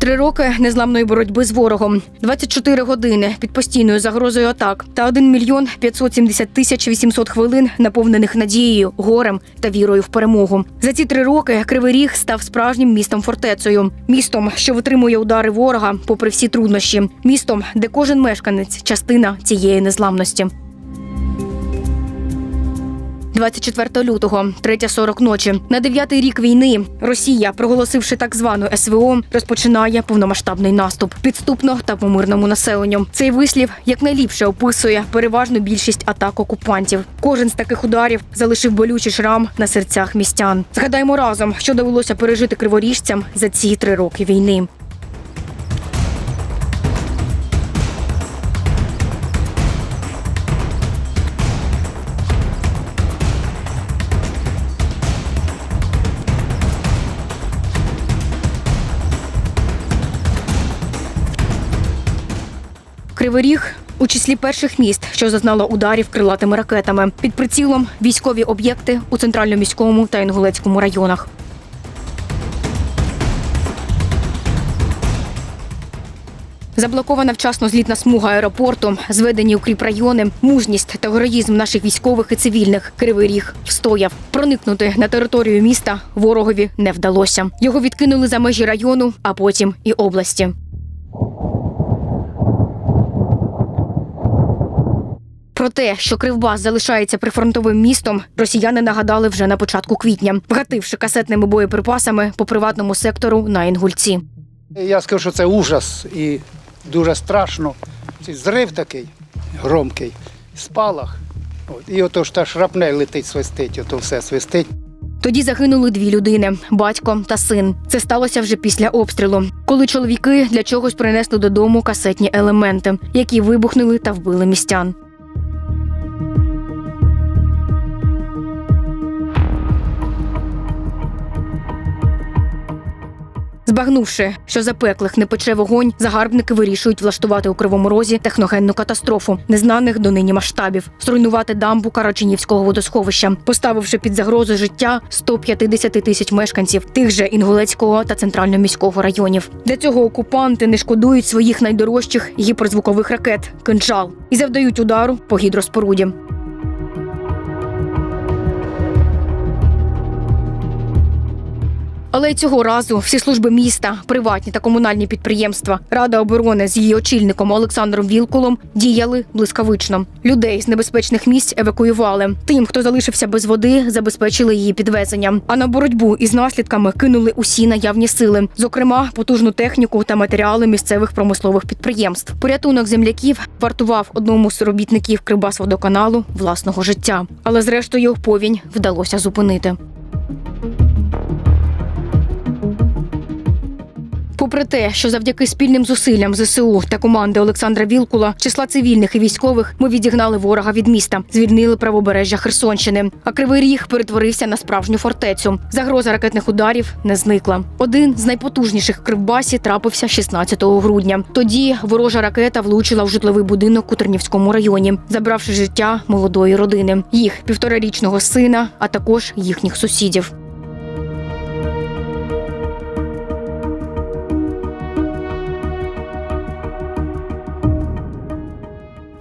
Три роки незламної боротьби з ворогом, 24 години під постійною загрозою атак та 1 мільйон 570 тисяч 800 хвилин, наповнених надією, горем та вірою в перемогу. За ці три роки Кривий Ріг став справжнім містом фортецею, містом, що витримує удари ворога, попри всі труднощі, містом, де кожен мешканець частина цієї незламності. 24 лютого, 3.40 ночі. На дев'ятий рік війни Росія, проголосивши так звану СВО, розпочинає повномасштабний наступ підступно та по мирному населенню. Цей вислів якнайліпше описує переважну більшість атак окупантів. Кожен з таких ударів залишив болючий шрам на серцях містян. Згадаймо разом, що довелося пережити криворіжцям за ці три роки війни. Кривий Ріг у числі перших міст, що зазнало ударів крилатими ракетами. Під прицілом військові об'єкти у центрально-міському та Інгулецькому районах. Заблокована вчасно злітна смуга аеропорту, зведені укріпрайони, мужність та героїзм наших військових і цивільних. Кривий ріг встояв. Проникнути на територію міста ворогові не вдалося. Його відкинули за межі району, а потім і області. Те, що Кривбас залишається прифронтовим містом, росіяни нагадали вже на початку квітня, вгативши касетними боєприпасами по приватному сектору на Інгульці. Я скажу, що це ужас і дуже страшно. Цей зрив такий громкий, спалах. От. І ото ж та шрапнель летить, свистить, ото все свистить. Тоді загинули дві людини батько та син. Це сталося вже після обстрілу, коли чоловіки для чогось принесли додому касетні елементи, які вибухнули та вбили містян. Збагнувши, що запеклих не пече вогонь, загарбники вирішують влаштувати у кривому розі техногенну катастрофу незнаних донині масштабів, зруйнувати дамбу Караченівського водосховища, поставивши під загрозу життя 150 тисяч мешканців тих же Інгулецького та центрально-міського районів. Для цього окупанти не шкодують своїх найдорожчих гіперзвукових ракет кинджал і завдають удару по гідроспоруді. Але цього разу всі служби міста, приватні та комунальні підприємства, Рада оборони з її очільником Олександром Вілкулом діяли блискавично. Людей з небезпечних місць евакуювали. Тим, хто залишився без води, забезпечили її підвезення. А на боротьбу із наслідками кинули усі наявні сили, зокрема потужну техніку та матеріали місцевих промислових підприємств. Порятунок земляків вартував одному з робітників Крибасводоканалу власного життя. Але зрештою повінь вдалося зупинити. Попри те, що завдяки спільним зусиллям ЗСУ та команди Олександра Вілкула, числа цивільних і військових, ми відігнали ворога від міста, звільнили правобережжя Херсонщини. А кривий ріг перетворився на справжню фортецю. Загроза ракетних ударів не зникла. Один з найпотужніших Кривбасі трапився 16 грудня. Тоді ворожа ракета влучила в житловий будинок у Тернівському районі, забравши життя молодої родини, їх півторарічного сина, а також їхніх сусідів.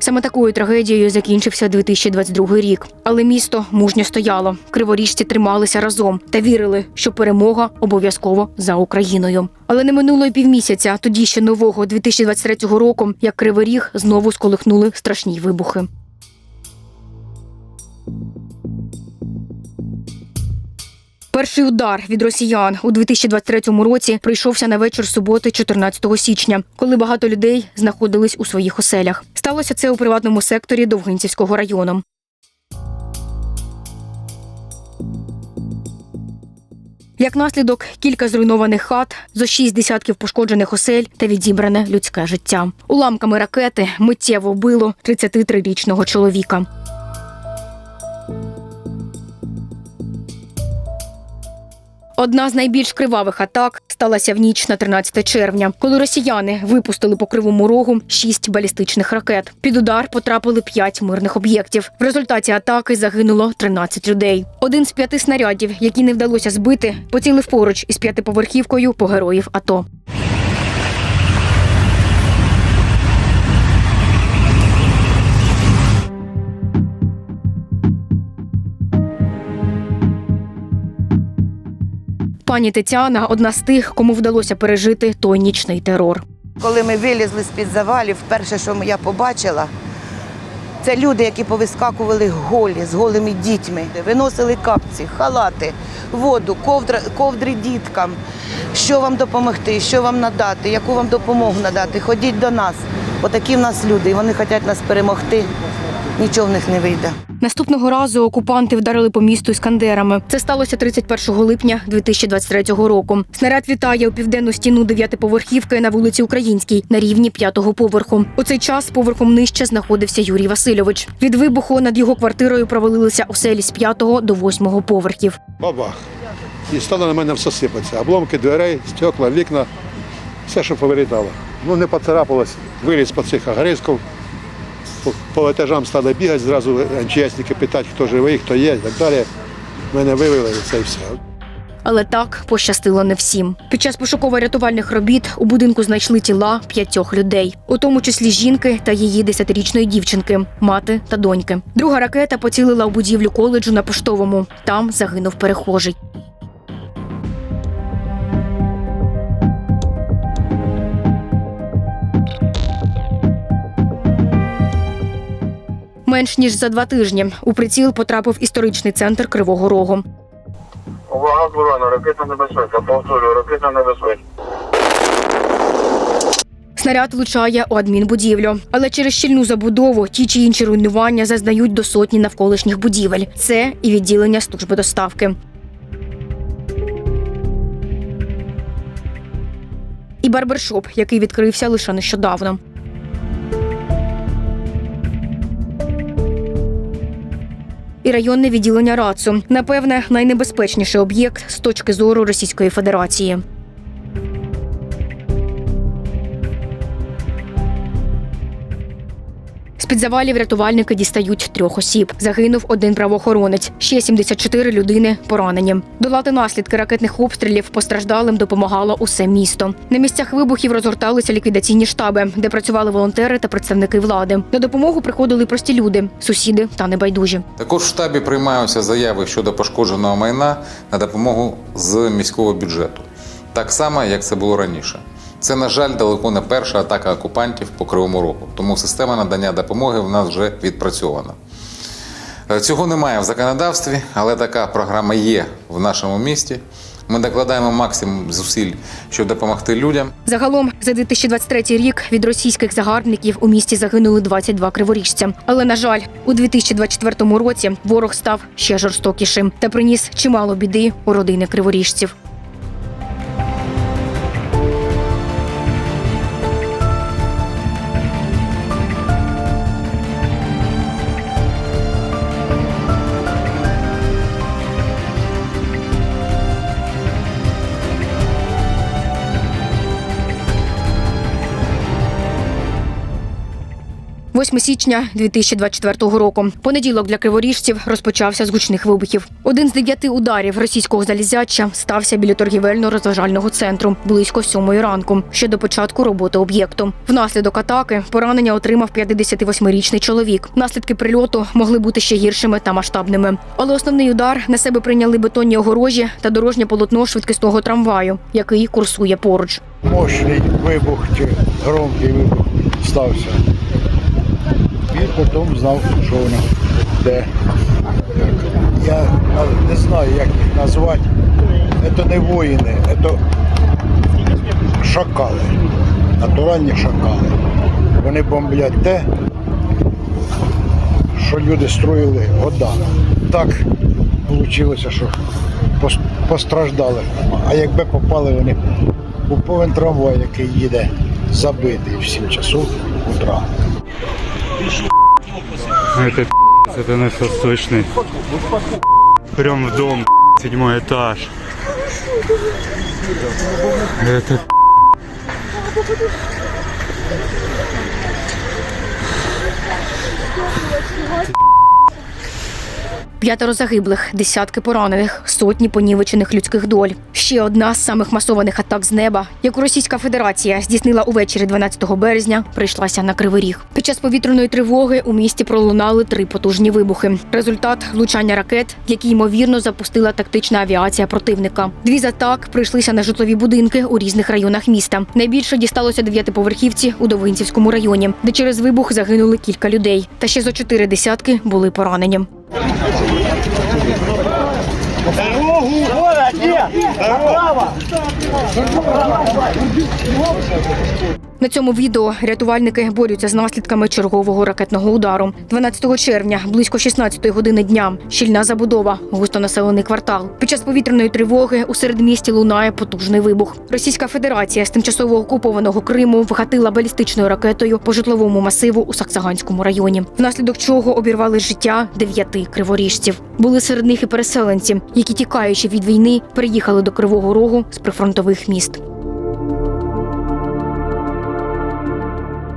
Саме такою трагедією закінчився 2022 рік. Але місто мужньо стояло. Криворіжці трималися разом та вірили, що перемога обов'язково за Україною. Але не минуло й півмісяця, тоді ще нового 2023 року, як Криворіг знову сколихнули страшні вибухи. Перший удар від росіян у 2023 році прийшовся на вечір суботи, 14 січня, коли багато людей знаходились у своїх оселях. Сталося це у приватному секторі Довгинцівського району. Як наслідок, кілька зруйнованих хат, зо шість десятків пошкоджених осель та відібране людське життя. Уламками ракети миттєво вбило 33-річного чоловіка. Одна з найбільш кривавих атак сталася в ніч на 13 червня, коли росіяни випустили по кривому рогу шість балістичних ракет. Під удар потрапили п'ять мирних об'єктів. В результаті атаки загинуло 13 людей. Один з п'яти снарядів, які не вдалося збити, поцілив поруч із п'ятиповерхівкою по героїв АТО. Пані Тетяна одна з тих, кому вдалося пережити той нічний терор. Коли ми вилізли з-під завалів, перше, що я побачила, це люди, які повискакували голі з голими дітьми, виносили капці, халати, воду, ковдра, ковдри діткам. Що вам допомогти, що вам надати, яку вам допомогу надати? Ходіть до нас. Отакі в нас люди, і вони хочуть нас перемогти. Нічого в них не вийде. Наступного разу окупанти вдарили по місту іскандерами. Це сталося 31 липня 2023 року. Снаряд вітає у південну стіну дев'ятиповерхівки на вулиці Українській на рівні п'ятого поверху. У цей час поверхом нижче знаходився Юрій Васильович. Від вибуху над його квартирою провалилися оселі з п'ятого до восьмого поверхів. Бабах. І стало на мене все сипатися. Обломки дверей, стекла, вікна, все, що повилітало. Ну, не поцарапалось, виліз по цих огризків. По, етажам стали бігати, зразу МЧСники питати, хто живий, хто є і так далі. Мене вивели це і все. Але так пощастило не всім. Під час пошуково-рятувальних робіт у будинку знайшли тіла п'ятьох людей, у тому числі жінки та її десятирічної дівчинки, мати та доньки. Друга ракета поцілила у будівлю коледжу на поштовому. Там загинув перехожий. Менш ніж за два тижні у приціл потрапив історичний центр Кривого Рогу. Увага, Бурана, ракетна небезпека. Повторюю, ракетна небезпека. Снаряд влучає у адмінбудівлю, але через щільну забудову ті чи інші руйнування зазнають до сотні навколишніх будівель. Це і відділення служби доставки. І барбершоп, який відкрився лише нещодавно. І районне відділення РАЦУ напевне найнебезпечніший об'єкт з точки зору Російської Федерації. З-під завалів рятувальники дістають трьох осіб. Загинув один правоохоронець, ще 74 людини поранені. Долати наслідки ракетних обстрілів постраждалим допомагало усе місто. На місцях вибухів розгорталися ліквідаційні штаби, де працювали волонтери та представники влади. На допомогу приходили прості люди, сусіди та небайдужі. Також в штабі приймаються заяви щодо пошкодженого майна на допомогу з міського бюджету, так само, як це було раніше. Це, на жаль, далеко не перша атака окупантів по Кривому Рогу, тому система надання допомоги в нас вже відпрацьована. Е, Цього немає в законодавстві, але така програма є в нашому місті. Ми докладаємо максимум зусиль, щоб допомогти людям. Загалом за 2023 рік від російських загарбників у місті загинули 22 криворіжця. Але на жаль, у 2024 році ворог став ще жорстокішим та приніс чимало біди у родини криворіжців. – 8 січня 2024 року. Понеділок для криворіжців розпочався з гучних вибухів. Один з дев'яти ударів російського залізяча стався біля торгівельно-розважального центру близько сьомої ранку, ще до початку роботи об'єкту. Внаслідок атаки поранення отримав 58-річний чоловік. Наслідки прильоту могли бути ще гіршими та масштабними. Але основний удар на себе прийняли бетонні огорожі та дорожнє полотно швидкісного трамваю, який курсує поруч. мощний вибух чи громкий вибух стався. І потім знав, що воно де. Я не знаю, як їх назвати. Це не воїни, це шакали. Натуральні шакали. Вони бомблять те, що люди строїли годами. Так вийшло, що постраждали. А якби попали вони у повен трамвай, який їде забитий в 7 часов утра. Это это наш восточный. Прям в дом, седьмой этаж. Это П'ятеро загиблих, десятки поранених, сотні понівечених людських доль. Ще одна з самих масованих атак з неба, яку Російська Федерація здійснила увечері 12 березня, прийшлася на Кривий Ріг. Під час повітряної тривоги у місті пролунали три потужні вибухи. Результат влучання ракет, які ймовірно запустила тактична авіація противника. Дві з атак прийшлися на житлові будинки у різних районах міста. Найбільше дісталося дев'ятиповерхівці у Довинцівському районі, де через вибух загинули кілька людей. Та ще зо чотири десятки були поранені. Thank you. На цьому відео рятувальники борються з наслідками чергового ракетного удару. 12 червня, близько 16 години дня, щільна забудова, густонаселений квартал. Під час повітряної тривоги у середмісті лунає потужний вибух. Російська Федерація з тимчасово окупованого Криму вгатила балістичною ракетою по житловому масиву у Саксаганському районі, внаслідок чого обірвали життя дев'яти криворіжців. Були серед них і переселенці, які тікаючи від війни, переїхали до Кривого Рогу з прифронтових міст.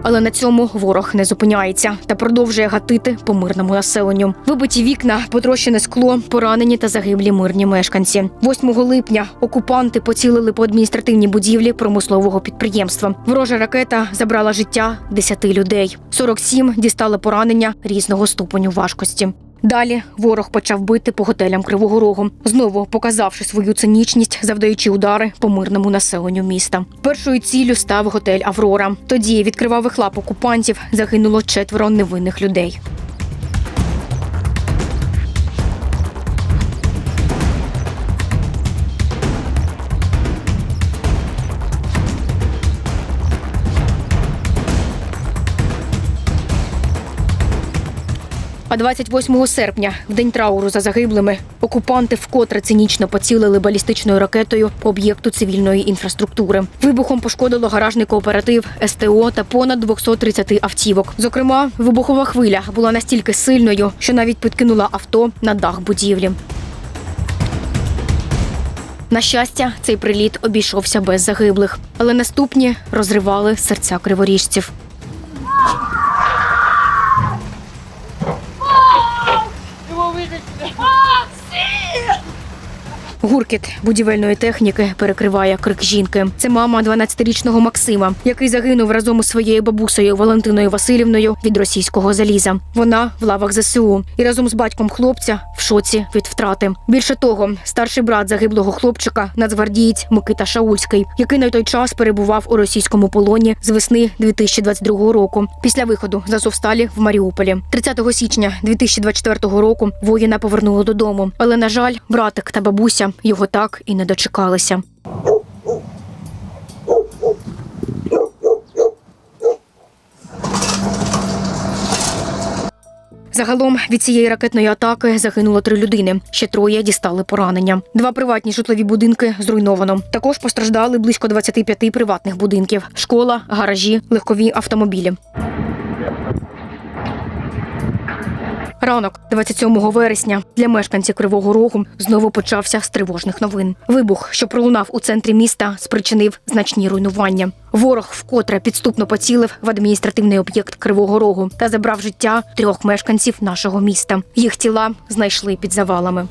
Але на цьому ворог не зупиняється та продовжує гатити по мирному населенню. Вибиті вікна, потрощене скло, поранені та загиблі мирні мешканці. 8 липня окупанти поцілили по адміністративній будівлі промислового підприємства. Ворожа ракета забрала життя 10 людей. 47 дістали поранення різного ступеню важкості. Далі ворог почав бити по готелям Кривого Рогу, знову показавши свою цинічність, завдаючи удари по мирному населенню міста. Першою ціллю став готель Аврора. Тоді від кривавих лап окупантів загинуло четверо невинних людей. А 28 серпня, в день трауру за загиблими, окупанти вкотре цинічно поцілили балістичною ракетою по об'єкту цивільної інфраструктури. Вибухом пошкодило гаражний кооператив, СТО та понад 230 автівок. Зокрема, вибухова хвиля була настільки сильною, що навіть підкинула авто на дах будівлі. На щастя, цей приліт обійшовся без загиблих, але наступні розривали серця криворіжців. Гуркіт будівельної техніки перекриває крик жінки. Це мама 12-річного Максима, який загинув разом із своєю бабусею Валентиною Васильівною від російського заліза. Вона в лавах ЗСУ і разом з батьком хлопця в шоці від втрати. Більше того, старший брат загиблого хлопчика, нацгвардієць Микита Шаульський, який на той час перебував у російському полоні з весни 2022 року. Після виходу з Азовсталі в Маріуполі. 30 січня 2024 року воїна повернули додому. Але на жаль, братик та бабуся його так і не дочекалися. Загалом від цієї ракетної атаки загинуло три людини. Ще троє дістали поранення. Два приватні житлові будинки зруйновано. Також постраждали близько 25 приватних будинків: школа, гаражі, легкові автомобілі. Ранок 27 вересня для мешканців Кривого Рогу знову почався з тривожних новин. Вибух, що пролунав у центрі міста, спричинив значні руйнування. Ворог вкотре підступно поцілив в адміністративний об'єкт Кривого Рогу та забрав життя трьох мешканців нашого міста. Їх тіла знайшли під завалами.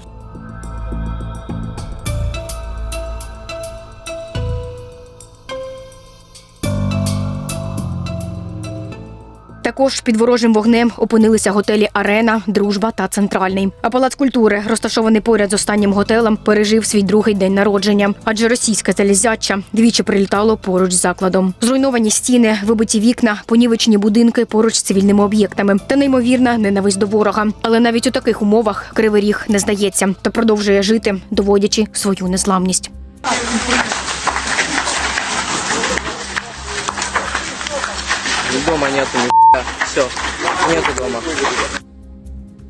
Також під ворожим вогнем опинилися готелі Арена, Дружба та Центральний. А палац культури, розташований поряд з останнім готелем, пережив свій другий день народження, адже російське залізяча двічі прилітало поруч з закладом. Зруйновані стіни, вибиті вікна, понівечені будинки поруч з цивільними об'єктами та неймовірна ненависть до ворога. Але навіть у таких умовах Кривий Ріг не здається та продовжує жити, доводячи свою незламність. Дома нету ни Все, нету дома.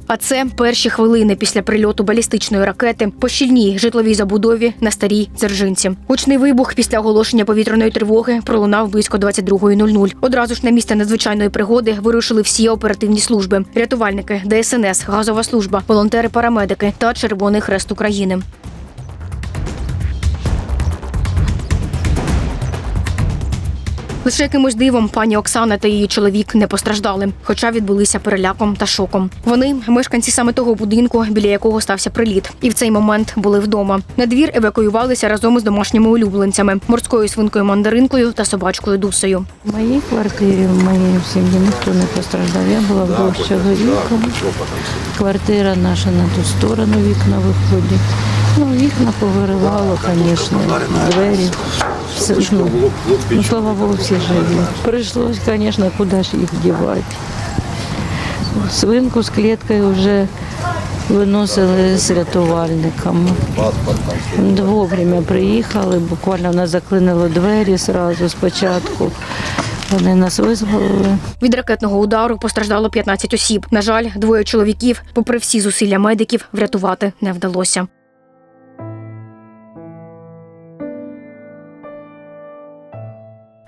А це перші хвилини після прильоту балістичної ракети по щільній житловій забудові на старій Дзержинці. Гучний вибух після оголошення повітряної тривоги пролунав близько 22.00. Одразу ж на місце надзвичайної пригоди вирушили всі оперативні служби: рятувальники, ДСНС, газова служба, волонтери-парамедики та Червоний Хрест України. Лише якимось дивом пані Оксана та її чоловік не постраждали, хоча відбулися переляком та шоком. Вони мешканці саме того будинку, біля якого стався приліт, і в цей момент були вдома. На двір евакуювалися разом із домашніми улюбленцями морською свинкою мандаринкою та собачкою дусею. В моїй квартирі, в моїй сім'ї ніхто не постраждав. Я була вдвох з чоловіком. Квартира наша на ту сторону вікна виходить. Ну, вікна повиривало, звісно, двері. Все, ну, ну, слава Богу, всі живі. Прийшлось, звісно, куди ж їх дівати. Свинку з кліткою вже виносили з рятувальниками. Вовремя приїхали, буквально нас заклинило двері зразу спочатку. Вони нас визволили. Від ракетного удару постраждало 15 осіб. На жаль, двоє чоловіків, попри всі зусилля медиків, врятувати не вдалося.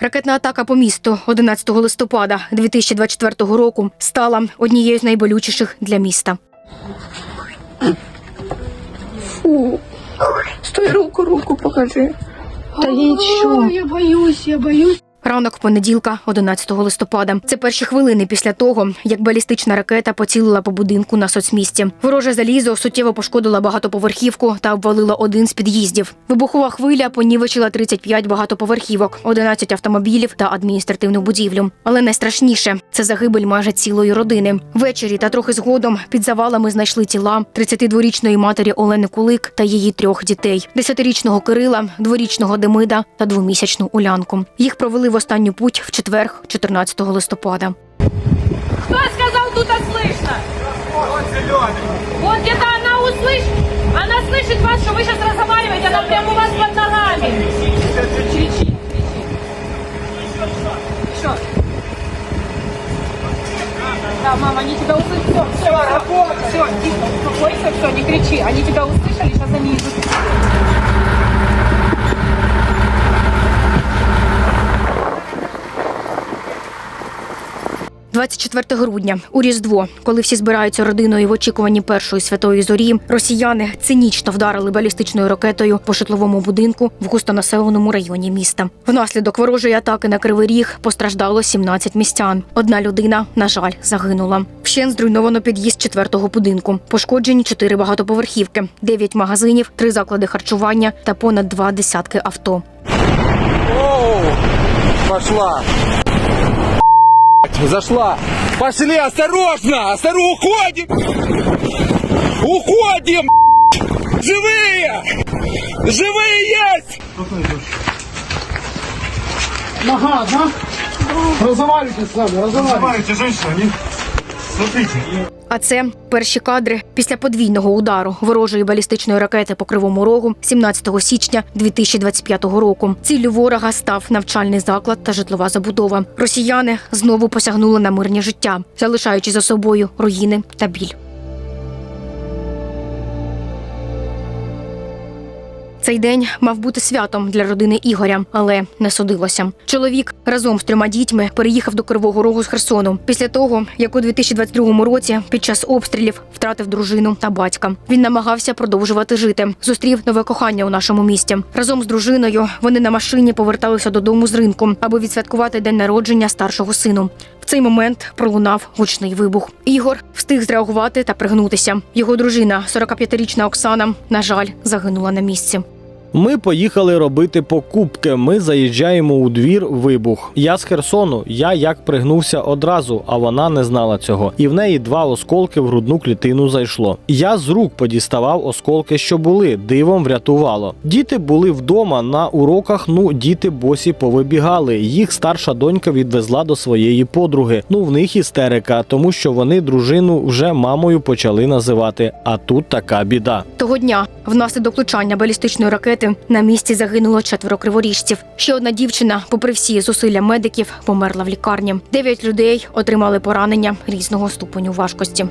Ракетна атака по місту 11 листопада 2024 року стала однією з найболючіших для міста. Стой, руку, руку покажи. Та їй що? Я боюсь, я боюсь. Ранок понеділка, 11 листопада. Це перші хвилини після того, як балістична ракета поцілила по будинку на соцмісті. Вороже залізо суттєво пошкодила багатоповерхівку та обвалила один з під'їздів. Вибухова хвиля понівечила 35 багатоповерхівок, 11 автомобілів та адміністративну будівлю. Але найстрашніше це загибель майже цілої родини. Ввечері та трохи згодом під завалами знайшли тіла 32-річної матері Олени Кулик та її трьох дітей: 10-річного Кирила, дворічного Демида та двомісячну Улянку. Їх провели в останню путь в четвер, 14 листопада. Кто сказал, тут слышно? Вот зеленый. Вот где-то она услышит. Она слышит вас, что вы сейчас разговариваете, она прямо у вас под ногами. Кричи, кричи. Еще. Да, мама, они тебя услышат. Все, все, все, тихо, успокойся, все, не кричи. Они тебя услышали, сейчас они идут. 24 грудня у Різдво, коли всі збираються родиною в очікуванні першої святої зорі, росіяни цинічно вдарили балістичною ракетою по житловому будинку в густонаселеному районі міста. Внаслідок ворожої атаки на Кривий Ріг постраждало 17 містян. Одна людина, на жаль, загинула. Вщен зруйновано під'їзд четвертого будинку. Пошкоджені чотири багатоповерхівки, дев'ять магазинів, три заклади харчування та понад два десятки авто. Пошла. Зашла. Пошли, осторожно, осторожно, уходим. Уходим. Живые. Живые есть. Ага, да? Разговаривайте с нами, разговаривайте. А це перші кадри після подвійного удару ворожої балістичної ракети по кривому рогу 17 січня 2025 року. Ціллю ворога став навчальний заклад та житлова забудова. Росіяни знову посягнули на мирні життя, залишаючи за собою руїни та біль. Цей день мав бути святом для родини Ігоря, але не судилося. Чоловік разом з трьома дітьми переїхав до Кривого Рогу з Херсону після того, як у 2022 році під час обстрілів втратив дружину та батька. Він намагався продовжувати жити. Зустрів нове кохання у нашому місті. Разом з дружиною вони на машині поверталися додому з ринку, аби відсвяткувати день народження старшого сину. В цей момент пролунав гучний вибух. Ігор встиг зреагувати та пригнутися. Його дружина, 45-річна Оксана, на жаль, загинула на місці. Ми поїхали робити покупки. Ми заїжджаємо у двір. Вибух. Я з Херсону. Я як пригнувся одразу, а вона не знала цього. І в неї два осколки в грудну клітину зайшло. Я з рук подіставав осколки, що були. Дивом врятувало. Діти були вдома на уроках. Ну, діти босі повибігали. Їх старша донька відвезла до своєї подруги. Ну, в них істерика, тому що вони дружину вже мамою почали називати. А тут така біда. Того дня, внаслідок влучання балістичної ракети, на місці загинуло четверо криворіжців. Ще одна дівчина, попри всі зусилля медиків, померла в лікарні. Дев'ять людей отримали поранення різного ступеню важкості.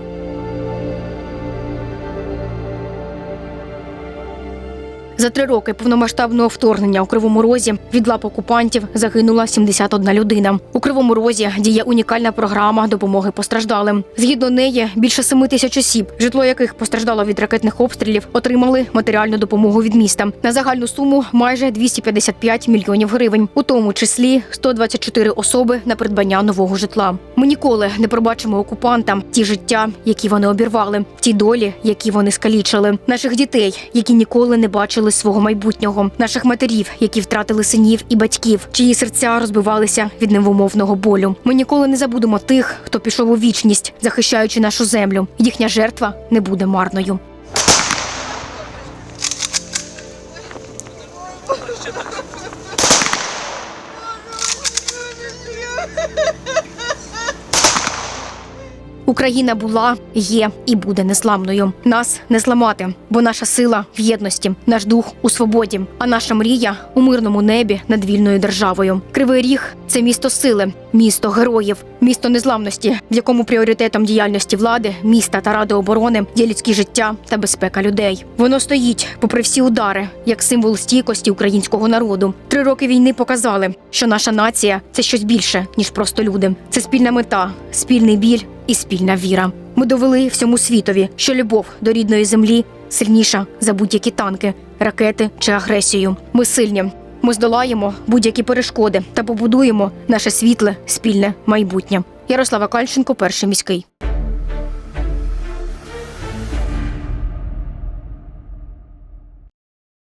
За три роки повномасштабного вторгнення у Кривому Розі від лап окупантів загинула 71 людина. У Кривому Розі діє унікальна програма допомоги постраждалим. Згідно неї, більше 7 тисяч осіб, житло яких постраждало від ракетних обстрілів, отримали матеріальну допомогу від міста на загальну суму майже 255 мільйонів гривень, у тому числі 124 особи на придбання нового житла. Ми ніколи не пробачимо окупантам ті життя, які вони обірвали, ті долі, які вони скалічили, наших дітей, які ніколи не бачили свого майбутнього, наших матерів, які втратили синів і батьків, чиї серця розбивалися від невимовного болю. Ми ніколи не забудемо тих, хто пішов у вічність, захищаючи нашу землю. Їхня жертва не буде марною. Україна була, є і буде незламною. Нас не зламати, бо наша сила в єдності, наш дух у свободі, а наша мрія у мирному небі над вільною державою. Кривий ріг це місто сили, місто героїв, місто незламності, в якому пріоритетом діяльності влади, міста та ради оборони є людські життя та безпека людей. Воно стоїть, попри всі удари, як символ стійкості українського народу. Три роки війни показали, що наша нація це щось більше ніж просто люди. Це спільна мета, спільний біль і спільна віра. Ми довели всьому світові, що любов до рідної землі сильніша за будь-які танки, ракети чи агресію. Ми сильні. Ми здолаємо будь-які перешкоди та побудуємо наше світле спільне майбутнє. Ярослава Кальченко, перший міський.